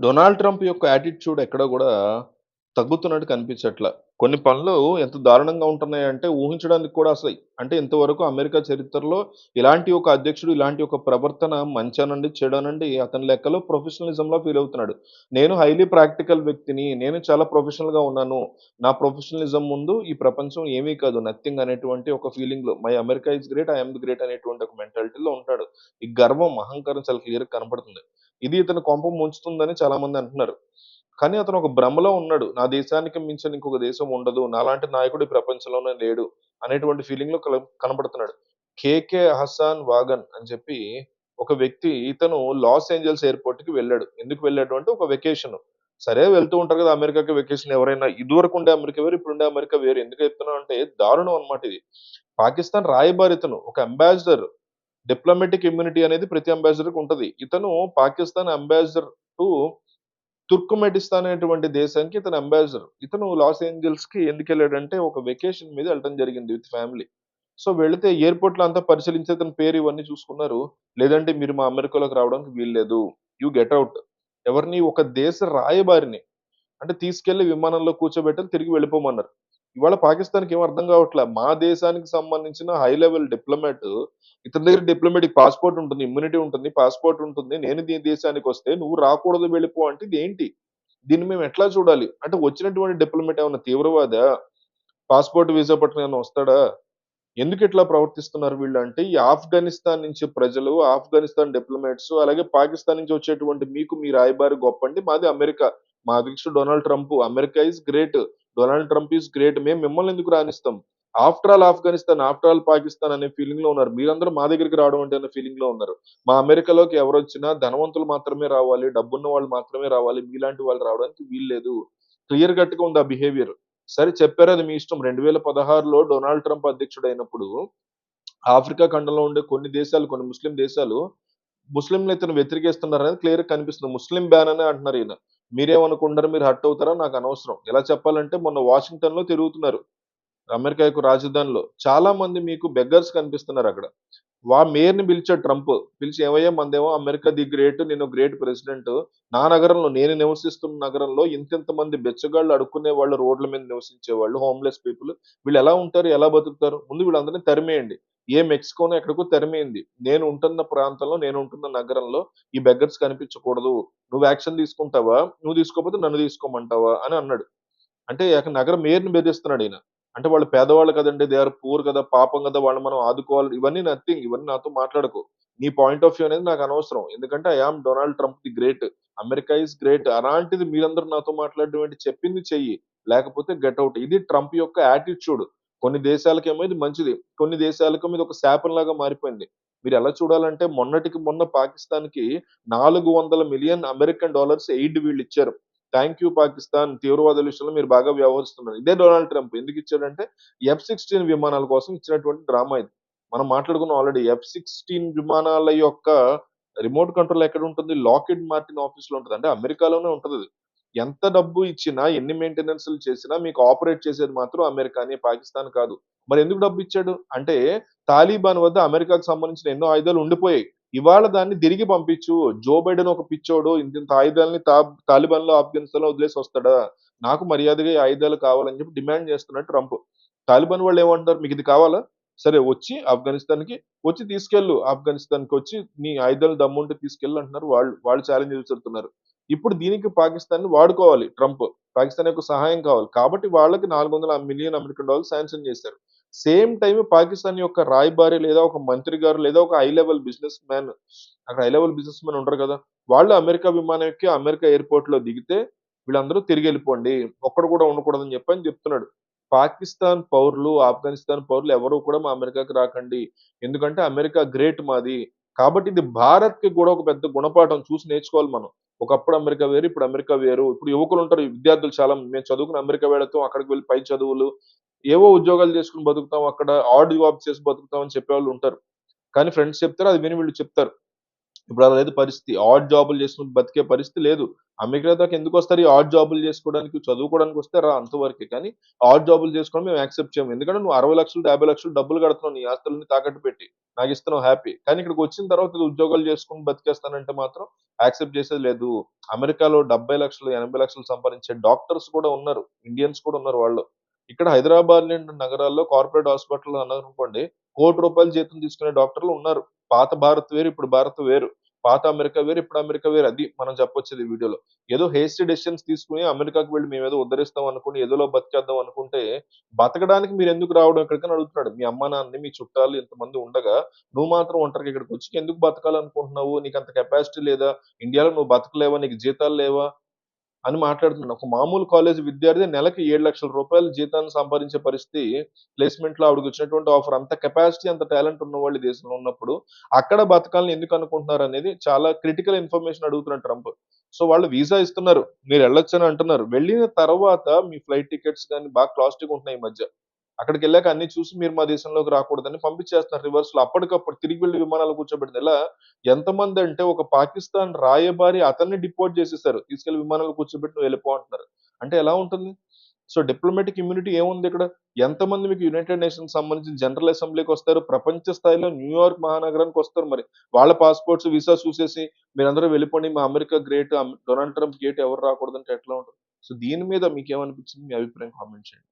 Donald Trump యొక్క attitude ఎక్కడ కూడా తగ్గుతున్నట్టు కనిపించట్లా. కొన్ని పనులు ఎంత దారుణంగా ఉంటున్నాయంటే ఊహించడానికి కూడా అసలు అంటే ఇంతవరకు అమెరికా చరిత్రలో ఇలాంటి ఒక అధ్యక్షుడు, ఇలాంటి ఒక ప్రవర్తన మంచానండి చెడనండి అతని లెక్కలో ప్రొఫెషనలిజంలో ఫీల్ అవుతున్నాడు. నేను హైలీ ప్రాక్టికల్ వ్యక్తిని. నేను చాలా ప్రొఫెషనల్‌గా ఉన్నాను. నా ప్రొఫెషనలిజం ముందు ఈ ప్రపంచం ఏమీ కాదు. నథింగ్ అనేటువంటి ఒక ఫీలింగ్‌లో my America is great. I the great అనేటువంటి ఒక మెంటాలిటీలో ఉంటాడు. ఈ గర్వం, అహంకారం చాలా క్లియర్‌గా కనపడుతుంది. ఇది ఇతని కొంపం ముంచుతుందని చాలా మంది అంటున్నారు. కానీ అతను ఒక భ్రమలో ఉన్నాడు. నా దేశానికి మించిన ఇంకొక దేశం ఉండదు. నాలాంటి నాయకుడు ఈ ప్రపంచంలోనే లేడు అనేటువంటి ఫీలింగ్‌లో కల కనపడుతున్నాడు. 'కేకే హసాన్ వాగన్' అని చెప్పి ఒక వ్యక్తి ఇతను లాస్ ఏంజెల్స్ ఎయిర్‌పోర్ట్‌కి వెళ్ళాడు. ఎందుకు వెళ్ళాడు అంటే ఒక వెకేషన్. సరే వెళ్తూ ఉంటారు కదా! అమెరికాకి వెకేషన్ ఎవరైనా. ఇదివరకు ఉండే అమెరికా వేరు, ఇప్పుడుండే అమెరికా వేరు. ఎందుకు చెప్తున్నాను అంటే దారుణం అన్నమాట ఇది. పాకిస్తాన్ రాయబారితను ఒక అంబాసిడర్. డిప్లొమాటిక్ ఇమ్యూనిటీ అనేది ప్రతి అంబాసిడర్‌కి ఉంటుంది ఇతను పాకిస్తాన్ అంబాసిడర్ టు తుర్కుమెటిస్తాన్ అనేటువంటి దేశానికి ఇతను అంబాసిడర్. ఇతను లాస్ ఏంజెల్స్కి ఎందుకు వెళ్ళాడంటే ఒక వెకేషన్ మీద వెళ్ళడం జరిగింది విత్ ఫ్యామిలీ. సో, వెళితే ఎయిర్పోర్ట్లో అంతా పరిశీలించి అతని పేరు ఇవన్నీ చూసుకున్నారు. లేదంటే మీరు మా అమెరికాలోకి రావడానికి వీల్లేదు. యూ గెట్ అవుట్ ఎవరిని? ఒక దేశ రాయబారిని. అంటే తీసుకెళ్ళి విమానంలో కూర్చోబెట్టి తిరిగి వెళ్ళిపోమన్నారు. ఇవాళ పాకిస్తాన్‌కి ఏం అర్థం కావట్లేదు మా దేశానికి సంబంధించిన హై లెవెల్ డిప్లొమాట్ ఇతని దగ్గర డిప్లొమాటిక్ పాస్‌పోర్ట్ ఉంటుంది. ఇమ్యూనిటీ ఉంటుంది. పాస్‌పోర్ట్ ఉంటుంది. నేను నీ దేశానికొస్తే నువ్వు రాకూడదు వెళ్ళిపో అంటే ఇదేంటి? దీన్ని మేము ఎట్లా చూడాలి? అంటే వచ్చినటువంటి డిప్లొమాట్ ఏమన్నా తీవ్రవాదా? పాస్‌పోర్ట్, వీసా పట్టుకొని ఏమన్నా వస్తాడా? ఎందుకు ఇట్లా ప్రవర్తిస్తున్నారు వీళ్ళు అంటే ఈ ఆఫ్ఘనిస్తాన్ నుంచి ప్రజలు, ఆఫ్ఘనిస్తాన్ డిప్లొమాట్స్ అలాగే పాకిస్తాన్ నుంచి వచ్చేటువంటి మీకు మీ రాయబారి గొప్పండి. మాది అమెరికా. మా అధ్యక్షుడు Donald Trump. America is great. Donald Trump is great. మేము మిమ్మల్ని ఎందుకు రానిస్తాం? After all Afghanistan, after all Pakistan అనే ఫీలింగ్లో ఉన్నారు. మీరందరూ మా దగ్గరికి రావడం అంటే అనే ఫీలింగ్‌లో ఉన్నారు. మా అమెరికాలోకి ఎవరొచ్చినా ధనవంతులు మాత్రమే రావాలి. డబ్బున్న వాళ్ళు మాత్రమే రావాలి. మీలాంటి వాళ్ళు రావడానికి వీల్లేదు. క్లియర్ కట్‌గా ఉంది ఆ బిహేవియర్. సరే చెప్పారు అది మీ ఇష్టం. 2016లో డొనాల్డ్ ట్రంప్ అధ్యక్షుడైనప్పుడు ఆఫ్రికా ఖండంలో ఉండే కొన్ని దేశాలు, కొన్ని ముస్లిం దేశాలు ముస్లింలు ఇతను వ్యతిరేకిస్తున్నారనేది క్లియర్ కనిపిస్తుంది. ముస్లిం బ్యాన్ అనే అంటున్నారు ఈయన. మీరేమనుకుంటారు మీరు హట్ అవుతారో నాకు అనవసరం. ఎలా చెప్పాలంటే మొన్న వాషింగ్టన్‌లో తిరుగుతున్నారు. అమెరికా యొక్క రాజధానిలో. చాలా మంది మీకు బెగ్గర్స్ కనిపిస్తున్నారు అక్కడ వా మేయర్‌ని పిలిచాడు ట్రంప్. పిలిచి ఏమయ్యా మందేమో అమెరికా ది గ్రేట్. నేను గ్రేట్ ప్రెసిడెంట్. నా నగరంలో నేను నివసిస్తున్న నగరంలో ఇంతింత మంది బెచ్చగాళ్ళు అడుక్కునే వాళ్ళు రోడ్ల మీద నివసించే వాళ్ళు హోమ్‌లెస్ పీపుల్. వీళ్ళు ఎలా ఉంటారు? ఎలా బతుకుతారు? ముందు వీళ్ళందరినీ తరిమేయండి. ఏ మెక్సికోనో ఎక్కడికో తరిమేయండి. నేను ఉంటున్న ప్రాంతంలో, నేను ఉంటున్న నగరంలో ఈ బెగ్గర్స్ కనిపించకూడదు. నువ్వు యాక్షన్ తీసుకుంటావా? నువ్వు తీసుకోకపోతే నన్ను తీసుకోమంటావా? అని అన్నాడు. అంటే అక్కడ మేయర్‌ని బెదిరిస్తున్నాడు ఈయన. అంటే వాళ్ళు పేదవాళ్ళు కదండీ! దే ఆర్ పూర్ కదా! పాపం కదా! వాళ్ళని మనం ఆదుకోవాలి. ఇవన్నీ నథింగ్. ఇవన్నీ నాతో మాట్లాడకు. నీ పాయింట్ ఆఫ్ వ్యూ అనేది నాకు అనవసరం. ఎందుకంటే I am Donald Trump the great. America is great. అలాంటిది మీరందరూ నాతో మాట్లాడడం ఏంటి? చెప్పింది చెయ్యి. లేకపోతే గెట్ అవుట్ ఇది ట్రంప్ యొక్క యాటిట్యూడ్. కొన్ని దేశాలకేమో ఇది మంచిది. కొన్ని దేశాలకేమో ఇది ఒక శాపంలాగా మారిపోయింది. మీరు ఎలా చూడాలంటే మొన్నటికి మొన్న పాకిస్తాన్కి నాలుగు వందల మిలియన్ అమెరికన్ డాలర్స్ ఎయిడ్ వీళ్ళు ఇచ్చారు థ్యాంక్ యూ పాకిస్తాన్. తీవ్రవాదుల విషయంలో మీరు బాగా వ్యవహరిస్తున్నారు. ఇదే డొనాల్డ్ ట్రంప్ ఎందుకు ఇచ్చాడంటే ఎఫ్ 16 విమానాల కోసం ఇచ్చినటువంటి డ్రామా ఇది. మనం మాట్లాడుకున్నాం ఆల్రెడీ. ఎఫ్ 16 విమానాల యొక్క రిమోట్ కంట్రోల్ ఎక్కడ ఉంటుంది? లాకెడ్ మార్టిన్ ఆఫీస్‌లో ఉంటుంది అంటే అమెరికాలోనే ఉంటదది. ఎంత డబ్బు ఇచ్చినా, ఎన్ని మెయింటెనెన్స్‌లు చేసినా మీకు ఆపరేట్ చేసేది మాత్రం అమెరికానే, పాకిస్తాన్ కాదు. మరి ఎందుకు డబ్బు ఇచ్చాడు? అంటే తాలిబాన్ వద్ద అమెరికాకు సంబంధించిన ఎన్నో ఆయుధాలు ఉండిపోయాయి. ఇవాళ దాన్ని తిరిగి పంపించు. జో బైడెన్ ఒక పిచ్చోడు ఇంత ఆయుధాలని తా తాలిబాన్‌లో, ఆఫ్ఘనిస్తాన్‌లో వదిలేసి వస్తాడా? నాకు మర్యాదగా ఈ ఆయుధాలు కావాలని చెప్పి డిమాండ్ చేస్తున్నాడు ట్రంప్. తాలిబాన్ వాళ్ళు ఏమంటారు మీకు ఇది కావాలా? సరే వచ్చి ఆఫ్ఘనిస్తాన్‌కి వచ్చి తీసుకెళ్ళు. ఆఫ్ఘనిస్తాన్‌కొచ్చి నీ ఆయుధాలు దమ్ముంటే తీసుకెళ్ళు అంటున్నారు వాళ్ళు. వాళ్ళు ఛాలెంజ్ విసురుతున్నారు. ఇప్పుడు దీనికి పాకిస్తాన్‌ని వాడుకోవాలి ట్రంప్. పాకిస్తాన్ యొక్క సహాయం కావాలి. కాబట్టి వాళ్ళకి నాలుగు వందల మిలియన్ అమెరికన్ డాలర్ శాంక్షన్ చేశారు. సేమ్ టైం పాకిస్తాన్ యొక్క రాయబారి లేదా ఒక మంత్రి గారు లేదా ఒక హై లెవెల్ బిజినెస్ మ్యాన్ అక్కడ హై లెవెల్ బిజినెస్ మ్యాన్ ఉంటారు కదా! వాళ్ళు అమెరికా విమానం ఎక్కి అమెరికా ఎయిర్‌పోర్ట్‌లో దిగితే వీళ్ళందరూ తిరిగి వెళ్ళిపోండి ఒక్కడు కూడా ఉండకూడదని చెప్పని చెప్తున్నాడు. పాకిస్తాన్ పౌరులు, ఆఫ్ఘనిస్తాన్ పౌరులు ఎవరు కూడా మా అమెరికాకి రాకండి. ఎందుకంటే అమెరికా గ్రేట్ మాది. కాబట్టి ఇది భారత్‌కి కూడా ఒక పెద్ద గుణపాఠం చూసి నేర్చుకోవాలి మనం. ఒకప్పుడు అమెరికా వేరు, ఇప్పుడు అమెరికా వేరు. ఇప్పుడు యువకులు ఉంటారు, విద్యార్థులు చాలా మేము చదువుకుని అమెరికా వెళతాం. అక్కడికి వెళ్ళి పై చదువులు, ఏవో ఉద్యోగాలు చేసుకొని బతుకుతాం. అక్కడ ఆడ్ జాబ్ చేసి బతుకుతాం అని చెప్పేవాళ్ళు ఉంటారు. కానీ ఫ్రెండ్స్ చెప్తారు. అది విని వీళ్ళు చెప్తారు. ఇప్పుడు అలా లేదు పరిస్థితి. ఆడ్ జాబులు చేసుకుని బతికే పరిస్థితి లేదు. అమెరికాకి ఎందుకు వస్తారు ఈ ఆడ్ జాబులు చేసుకోవడానికి? చదువుకోవడానికి వస్తే రా అంతవరకే. కానీ ఆడ్ జాబులు చేసుకోవడం మేము యాక్సెప్ట్ చేయము. ఎందుకంటే నువ్వు 60,00,000, 50,00,000 డబ్బులు కడుతున్నావు నీ ఆస్తులని తాకట్టు పెట్టి. నాకిస్తున్నావు హ్యాపీ. కానీ ఇక్కడికొచ్చిన తర్వాత ఉద్యోగాలు చేసుకొని బతికేస్తానంటే మాత్రం యాక్సెప్ట్ చేసేది లేదు. అమెరికాలో డెబ్భై లక్షలు ఎనభై లక్షలు సంపాదించే డాక్టర్స్ కూడా ఉన్నారు. ఇండియన్స్ కూడా ఉన్నారు వాళ్ళు. ఇక్కడ హైదరాబాద్ లాంటి నగరాల్లో కార్పొరేట్ హాస్పిటల్ అనుకోండి కోటి రూపాయలు జీతం తీసుకునే డాక్టర్లు ఉన్నారు. పాత భారత్ వేరు, ఇప్పుడు భారత్ వేరు. పాత అమెరికా వేరు, ఇప్పుడు అమెరికా వేరు. అది మనం చెప్పొచ్చేది ఈ వీడియోలో. ఏదో హేస్టీ డెసిషన్స్ తీసుకొని అమెరికాకి మేము ఏదో ఉద్ధరిస్తాం అనుకోని ఏదోలో బతికేద్దాం అనుకుంటే, బతకడానికి మీరు ఎందుకు రావడం ఇక్కడికని అడుగుతున్నాడు. మీ అమ్మ, నాన్న మీ చుట్టాలు ఇంతమంది ఉండగా, నువ్వు మాత్రం ఒంటరికి ఇక్కడికి వచ్చి ఎందుకు బతకాలనుకుంటున్నావు? నీకు అంత కెపాసిటీ లేదా? ఇండియాలో నువ్వు బతకలేవా? నీకు జీతాలు లేవా? అని మాట్లాడుతున్నాడు. ఒక మామూలు కాలేజీ విద్యార్థి నెలకి రూ. 7,00,000 జీతాన్ని సంపాదించే పరిస్థితి ప్లేస్మెంట్లో ఆవిడకి వచ్చినటువంటి ఆఫర్. అంత కెపాసిటీ, అంత టాలెంట్ ఉన్నవాళ్ళు ఈ దేశంలో ఉన్నప్పుడు, అక్కడ బతకాలని ఎందుకు అనుకుంటున్నారు అనేది చాలా క్రిటికల్ ఇన్ఫర్మేషన్ అడుగుతున్నాడు ట్రంప్. సో, వాళ్ళు వీసా ఇస్తున్నారు. మీరు వెళ్ళొచ్చని అంటున్నారు. వెళ్ళిన తర్వాత మీ ఫ్లైట్ టికెట్స్ కానీ బాగా కాస్ట్‌లీగా ఉంటున్నాయి ఈ మధ్య. అక్కడికెళ్ళాక అన్ని చూసి మీరు మా దేశంలోకి రాకూడదని పంపించేస్తున్నారు రివర్స్లో అప్పటికప్పుడు తిరిగి వెళ్ళి విమానాలు కూర్చోబెడుతున్నారు. ఇలా ఎంతమందంటే ఒక పాకిస్తాన్ రాయబారి అతన్ని డిపోర్ట్ చేసేసారు. తీసుకెళ్ళి విమానాలు కూర్చోబెట్టి నువ్వు వెళ్ళిపో అంటున్నారు. అంటే ఎలా ఉంటుంది? సో, డిప్లొమాటిక్ ఇమ్యూనిటీ ఏముందిక్కడ? ఎంతమంది మీకు యునైటెడ్ నేషన్స్ సంబంధించిన జనరల్ అసెంబ్లీకొస్తారు. ప్రపంచ స్థాయిలో న్యూయార్క్ మహానగరానికి వస్తారు మరి. వాళ్ళ పాస్‌పోర్ట్స్, వీసా చూసేసి మీరందరూ వెళ్ళిపోండి. మా America great, Donald Trump great ఎవరు రాకూడదంటే ఎట్లా ఉంటుంది సో, దీని మీద మీకు ఏమనిపించింది మీ అభిప్రాయం కామెంట్ చేయండి.